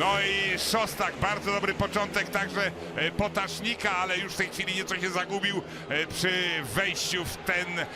No i Szostak, bardzo dobry początek także e, Potasznika, ale już w tej chwili nieco się zagubił e, przy wejściu w ten e,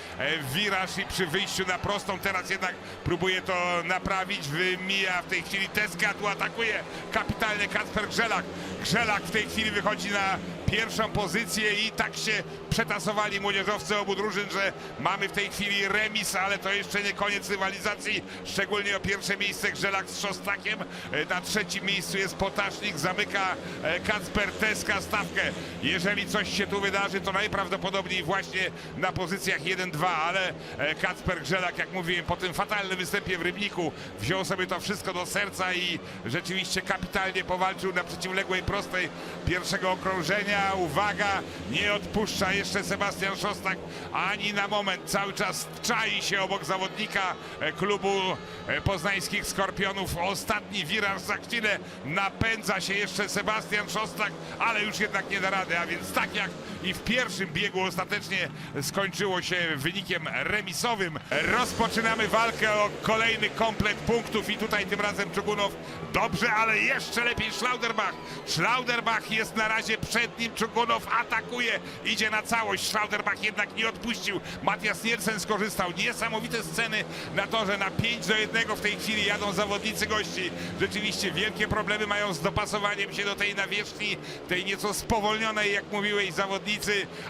wiraż i przy wyjściu na prostą. Teraz jednak próbuje to naprawić, wymija w tej chwili Teska, tu atakuje kapitalnie Kacper Grzelak. Grzelak w tej chwili wychodzi na pierwszą pozycję i tak się przetasowali młodzieżowcy obu drużyn, że mamy w tej chwili remis, ale to jeszcze nie koniec rywalizacji, szczególnie o pierwsze miejsce Grzelak z Szostakiem. E, Na trzecim miejscu jest Potasznik, zamyka e, Kacper Teska stawkę. Jeżeli coś się tu wydarzy, to najprawdopodobniej właśnie na pozycjach 1-2, ale e, Kacper Grzelak, jak mówiłem, po tym fatalnym występie w Rybniku wziął sobie to wszystko do serca i rzeczywiście kapitalnie powalczył na przeciwległej prostej pierwszego okrążenia. Uwaga, nie odpuszcza jeszcze Sebastian Szostak ani na moment. Cały czas czai się obok zawodnika e, klubu e, poznańskich Skorpionów. Ostatni wiraż za chwilę napędza się jeszcze Sebastian Szostak, ale już jednak nie da rady. A więc tak jak i w pierwszym biegu ostatecznie skończyło się wynikiem remisowym. Rozpoczynamy walkę o kolejny komplet punktów i tutaj tym razem Czugunow dobrze, ale jeszcze lepiej Schlauderbach. Schlauderbach jest na razie przed nim, Czugunow atakuje, idzie na całość. Schlauderbach jednak nie odpuścił. Matias Nielsen skorzystał. Niesamowite sceny na torze na 5 do 1 w tej chwili jadą zawodnicy gości. Rzeczywiście wielkie problemy mają z dopasowaniem się do tej nawierzchni, tej nieco spowolnionej, jak mówiłeś, zawodnicy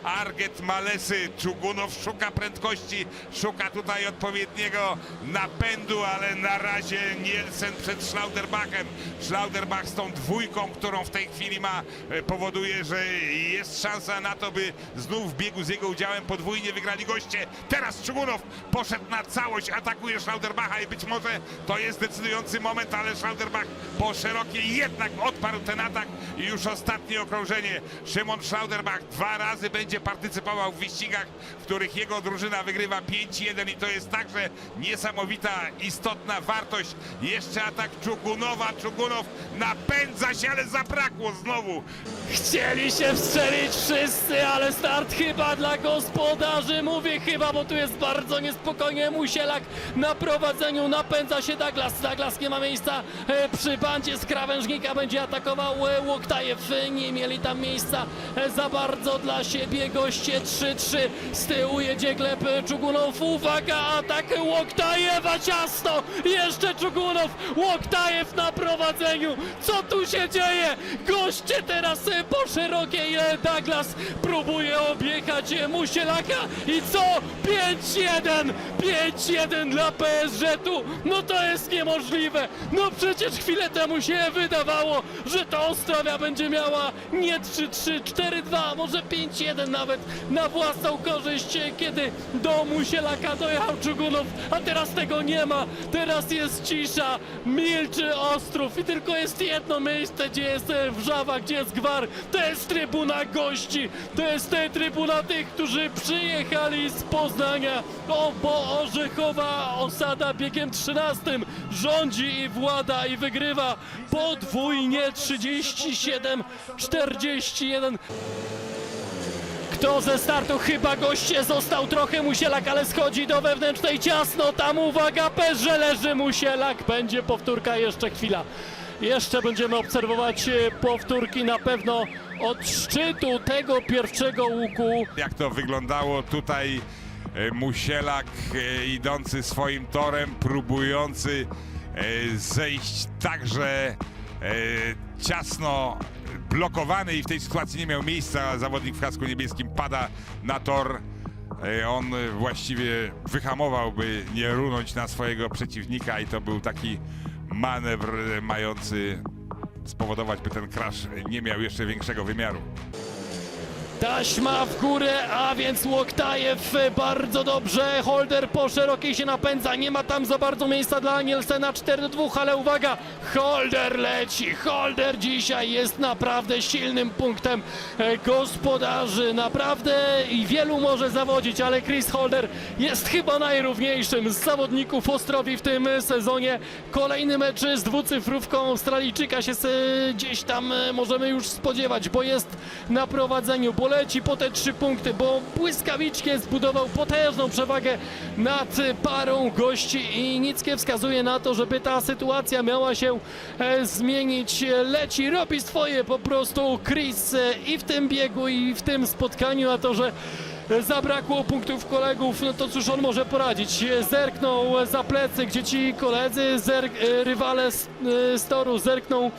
Arget, Malesy, Czugunow szuka prędkości, szuka tutaj odpowiedniego napędu, ale na razie Nielsen przed Schlauderbachem. Schlauderbach z tą dwójką, którą w tej chwili ma, e, powoduje, że jest szansa na to, by znów w biegu z jego udziałem podwójnie wygrali goście. Teraz Czugunow poszedł na całość, atakuje Schlauderbacha i być może to jest decydujący moment, ale Schlauderbach po szerokiej jednak odparł ten atak i już ostatnie okrążenie. Szymon Schlauderbach dwa razy będzie partycypował w wyścigach, w których jego drużyna wygrywa 5-1 i to jest także niesamowita, istotna wartość. Jeszcze atak Czugunowa. Czugunow napędza się, ale zabrakło znowu. Chcieli się wstrzelić wszyscy, ale start chyba dla gospodarzy. Mówię chyba, bo tu jest bardzo niespokojnie. Musielak na prowadzeniu napędza się Douglas. Douglas nie ma miejsca e, przy bandzie z krawężnika. Będzie atakował e, Łoktajew. Nie mieli tam miejsca e, za bardzo dla siebie. Goście 3-3. Z tyłu jedzie Gleb Czugunow. Uwaga, atak Łoktajewa ciasto. Jeszcze Czugunow. Łoktajew na prowadzeniu. Co tu się dzieje? Goście teraz po szerokiej e, Douglas próbuje objechać Musielaka i co? 5-1! 5-1 dla PSG-tu! No to jest niemożliwe! No przecież chwilę temu się wydawało, że to Ostrawia będzie miała nie 3-3, 4-2, może 5-1 nawet na własną korzyść, kiedy do Musielaka dojechał Czugunow, a teraz tego nie ma. Teraz jest cisza, milczy Ostrów i tylko jest jedno miejsce, gdzie jest e, Wrzawa, gdzie jest Gwar. To jest trybuna gości, to jest e, trybuna tych, którzy przyjechali z Poznania, o, bo Orzechowa osada biegiem 13 rządzi i włada i wygrywa podwójnie 37-41. Kto ze startu chyba goście został trochę Musielak, ale schodzi do wewnętrznej ciasno. Tam uwaga, że leży Musielak. Będzie powtórka jeszcze chwila. Jeszcze będziemy obserwować e, powtórki na pewno od szczytu tego pierwszego łuku. Jak to wyglądało tutaj e, Musielak e, idący swoim torem, próbujący zejść także ciasno blokowany i w tej sytuacji nie miał miejsca. Zawodnik w kasku niebieskim pada na tor. E, On właściwie wyhamował, by nie runąć na swojego przeciwnika i to był taki manewr mający spowodować, by ten crash nie miał jeszcze większego wymiaru. Taśma w górę, a więc Łoktajew e, bardzo dobrze. Holder po szerokiej się napędza. Nie ma tam za bardzo miejsca dla Nielsena 4-2, ale uwaga, Holder leci. Holder dzisiaj jest naprawdę silnym punktem e, gospodarzy. Naprawdę i wielu może zawodzić, ale Chris Holder jest chyba najrówniejszym z zawodników Ostrowi w tym sezonie. Kolejny mecz z dwucyfrówką Australijczyka się e, gdzieś tam możemy już spodziewać, bo jest na prowadzeniu, bo poleci po te trzy punkty, bo błyskawicznie zbudował potężną przewagę nad parą gości i nic nie wskazuje na to, żeby ta sytuacja miała się e, zmienić. Leci, robi swoje po prostu Chris e, i w tym biegu i w tym spotkaniu, a to, że zabrakło punktów kolegów, no to cóż on może poradzić. Zerknął za plecy, gdzie ci koledzy, zerk, e, rywale z, z toru zerknął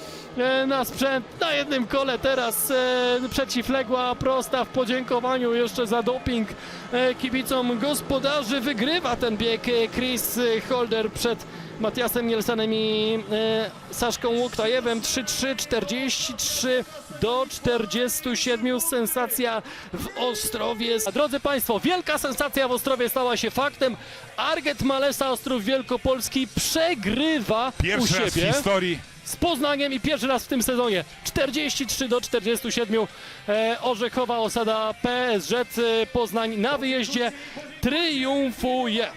na sprzęt. Na jednym kole teraz e, przeciwległa prosta w podziękowaniu jeszcze za doping e, kibicom gospodarzy. Wygrywa ten bieg e, Chris e, Holder przed Matiasem Nielsenem i e, Saszką Łuktajewem 3-3, 43 do 47. Sensacja w Ostrowie. Drodzy Państwo, wielka sensacja w Ostrowie stała się faktem. Arget Malesa Ostrów Wielkopolski przegrywa u Pierwszy w siebie historii z Poznaniem i pierwszy raz w tym sezonie. 43 do 47 e, Orzechowa Osada PSG e, Poznań na wyjeździe. Triumfuje.